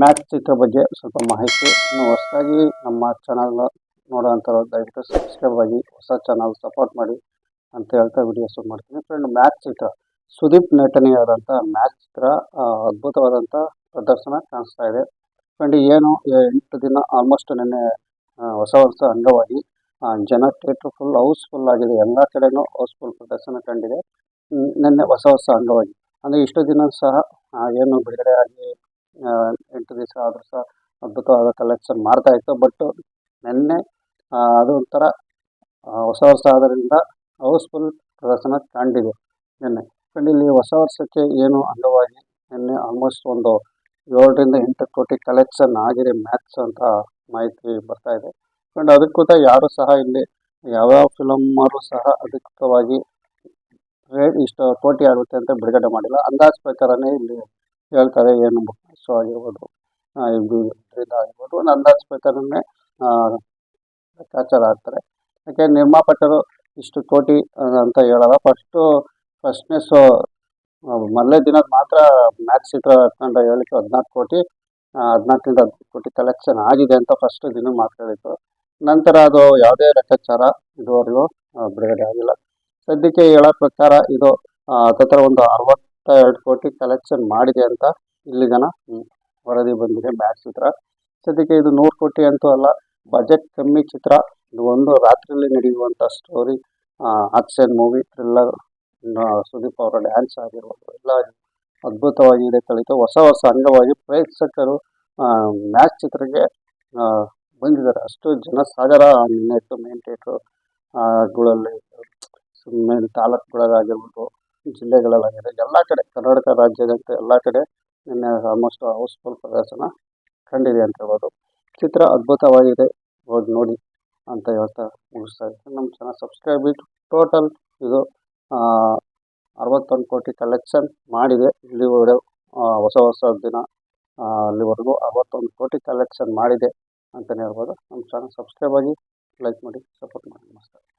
Match ಚಿತ್ರ ಬಗ್ಗೆ ಸ್ವಲ್ಪ ಮಾಹಿತಿ ಇನ್ನು ಹೊಸದಾಗಿ ನಮ್ಮ ಚಾನಲ್ನ ನೋಡೋಂಥವ್ರು ದಯವಿಟ್ಟು ಸಬ್ಸ್ಕ್ರೈಬ್ ಆಗಿ ಹೊಸ ಚಾನಲ್ ಸಪೋರ್ಟ್ ಮಾಡಿ ಅಂತ ಹೇಳ್ತಾ ವಿಡಿಯೋ ಮಾಡ್ತೀನಿ. ಫ್ರೆಂಡ್ ಮ್ಯಾಚ್ ಚಿತ್ರ. ಸುದೀಪ್ ನಟನೆಯಾದಂಥ ಮ್ಯಾಚ್ ಚಿತ್ರ ಅದ್ಭುತವಾದಂಥ ಪ್ರದರ್ಶನ ಕಾಣಿಸ್ತಾ ಇದೆ. ಫ್ರೆಂಡ್ ಏನು ಎಂಟು ದಿನ ಆಲ್ಮೋಸ್ಟ್ ನಿನ್ನೆ ಹೊಸ ವರ್ಷ ಅಂಗವಾಗಿ ಜನ ಥಿಯೇಟ್ರ್ ಫುಲ್ ಹೌಸ್ಫುಲ್ ಆಗಿದೆ. ಎಲ್ಲ ಕಡೆನೂ ಹೌಸ್ಫುಲ್ ಪ್ರದರ್ಶನ ಕಂಡಿದೆ. ನಿನ್ನೆ ಹೊಸ ವರ್ಷ ಅಂಗವಾಗಿ. ಅಂದರೆ ಇಷ್ಟು ದಿನ ಸಹ ಏನು ಬಿಡುಗಡೆ ಆಗಿ ಎಂಟು ದಿವಸ ಆದರೂ ಸಹ ಅದ್ಭುತವಾದ ಕಲೆಕ್ಷನ್ ಮಾಡ್ತಾ ಇತ್ತು. ಬಟ್ ನಿನ್ನೆ ಅದು ಒಂಥರ ಹೊಸ ವರ್ಷ ಆದ್ದರಿಂದ ಹೌಸ್ಫುಲ್ ಪ್ರದರ್ಶನ ಕಂಡಿದೆ ನಿನ್ನೆ. ಇಲ್ಲಿ ಹೊಸ ವರ್ಷಕ್ಕೆ ಏನು ಅಂಗವಾಗಿ ನಿನ್ನೆ ಆಲ್ಮೋಸ್ಟ್ ಒಂದು ಏಳರಿಂದ ಎಂಟು ಕೋಟಿ ಕಲೆಕ್ಷನ್ ಆಗಿದೆ ಮ್ಯಾಕ್ಸ್ ಅಂತ ಮಾಹಿತಿ ಬರ್ತಾ ಇದೆ. ಅಂಡ್ ಅದಕ್ಕೂ ಯಾರು ಸಹ ಇಲ್ಲಿ ಯಾವ್ಯಾವ ಫಿಲಮ್ಮರು ಸಹ ಅಧಿಕೃತವಾಗಿ ರೇಟ್ ಇಷ್ಟು ಕೋಟಿ ಆಗುತ್ತೆ ಅಂತ ಬಿಡುಗಡೆ ಮಾಡಿಲ್ಲ. ಅಂದಾಜು ಪ್ರಕಾರನೇ ಇಲ್ಲಿ ಹೇಳ್ತಾರೆ ಏನು ಸೊ ಆಗಿರ್ಬೋದು ಇದರಿಂದ ಆಗಿರ್ಬೋದು ಒಂದು ಅಂದಾಜು ಪ್ರಕಾರನೇ ಲೆಕ್ಕಾಚಾರ ಆಗ್ತಾರೆ ಯಾಕೆ, ನಿರ್ಮಾಪಕರು ಇಷ್ಟು ಕೋಟಿ ಅಂತ ಹೇಳಲ್ಲ. ಫಸ್ಟು ಫಸ್ಟ್ನೆಸ್ ಮೊದಲೇ ದಿನ ಮಾತ್ರ ಮ್ಯಾಚ್ ಚಿತ್ರ ಕಂಡ ಹೇಳಿಕೆ ಹದಿನಾಲ್ಕು ಕೋಟಿ ಹದಿನಾಲ್ಕರಿಂದ ಹದಿನೈದು ಕೋಟಿ ಕಲೆಕ್ಷನ್ ಆಗಿದೆ ಅಂತ ಫಸ್ಟ್ ದಿನ ಮಾತಾಡಿದ್ರು ನಂತರ ಅದು ಯಾವುದೇ ಲೆಕ್ಕಾಚಾರ ಇದುವರೆಗೂ ಬಿಡುಗಡೆ ಆಗಿಲ್ಲ. ಸದ್ಯಕ್ಕೆ ಹೇಳೋ ಪ್ರಕಾರ ಇದು ಹತ್ತತ್ರ ಒಂದು ಅರವತ್ತ ಎರಡು ಕೋಟಿ ಕಲೆಕ್ಷನ್ ಮಾಡಿದೆ ಅಂತ ಇಲ್ಲಿ ಜನ ವರದಿ ಬಂದಿದೆ ಮ್ಯಾಚ್ ಚಿತ್ರ. ಸದ್ಯಕ್ಕೆ ಇದು ನೂರು ಕೋಟಿ ಅಂತೂ ಅಲ್ಲ ಬಜೆಟ್ ಕಮ್ಮಿ ಚಿತ್ರ. ಇದು ಒಂದು ರಾತ್ರಿಯಲ್ಲಿ ನಡೆಯುವಂಥ story action movie thriller Sudeep ಅವರ ಡ್ಯಾನ್ಸ್ ಆಗಿರ್ಬೋದು, ಎಲ್ಲ ಅದ್ಭುತವಾಗಿದೆ ಕಲಿತು. ಹೊಸ ಹೊಸ ಅಂಗವಾಗಿ ಪ್ರೇಕ್ಷಕರು ಮ್ಯಾಚ್ ಚಿತ್ರಕ್ಕೆ ಬಂದಿದ್ದಾರೆ. ಅಷ್ಟು ಜನಸಾಗರ ನಿನ್ನೆ ಇತ್ತು ಮೇನ್ ಥಿಯೇಟ್ರು ಗಳಲ್ಲಿ. ಮೇನ್ ತಾಲೂಕುಗಳಾಗಿರ್ಬೋದು ಜಿಲ್ಲೆಗಳಲ್ಲಾಗಿದೆ. ಎಲ್ಲ ಕಡೆ ಕರ್ನಾಟಕ ರಾಜ್ಯದಂತೆ ಎಲ್ಲ ಕಡೆ ನಿನ್ನೆ ಆಲ್ಮೋಸ್ಟ್ ಹೌಸ್ಫುಲ್ ಪ್ರದರ್ಶನ ಕಂಡಿದೆ ಅಂತ ಹೇಳ್ಬೋದು. ಚಿತ್ರ ಅದ್ಭುತವಾಗಿದೆ. ಹೋಗಿ ನೋಡಿ ಅಂತ ಹೇಳ್ತಾ ಮುಗಿಸ್ತಾ ಇದ್ದೀನಿ. ನಮ್ಮ ಚಾನಲ್ ಸಬ್ಸ್ಕ್ರೈಬ್ ಇಟ್ಟು ಟೋಟಲ್ ಇದು ಅರವತ್ತೊಂದು ಕೋಟಿ ಕಲೆಕ್ಷನ್ ಮಾಡಿದೆ. ಇಲ್ಲಿವರೆಗೂ ಹೊಸ ಹೊಸ ದಿನ ಅಲ್ಲಿವರೆಗೂ ಅರವತ್ತೊಂದು ಕೋಟಿ ಕಲೆಕ್ಷನ್ ಮಾಡಿದೆ ಅಂತಲೇ ಹೇಳ್ಬೋದು. ನಮ್ಮ ಚಾನಲ್ ಸಬ್ಸ್ಕ್ರೈಬ್ ಆಗಿ ಲೈಕ್ ಮಾಡಿ ಸಪೋರ್ಟ್ ಮಾಡಿ. ನಮಸ್ಕಾರ.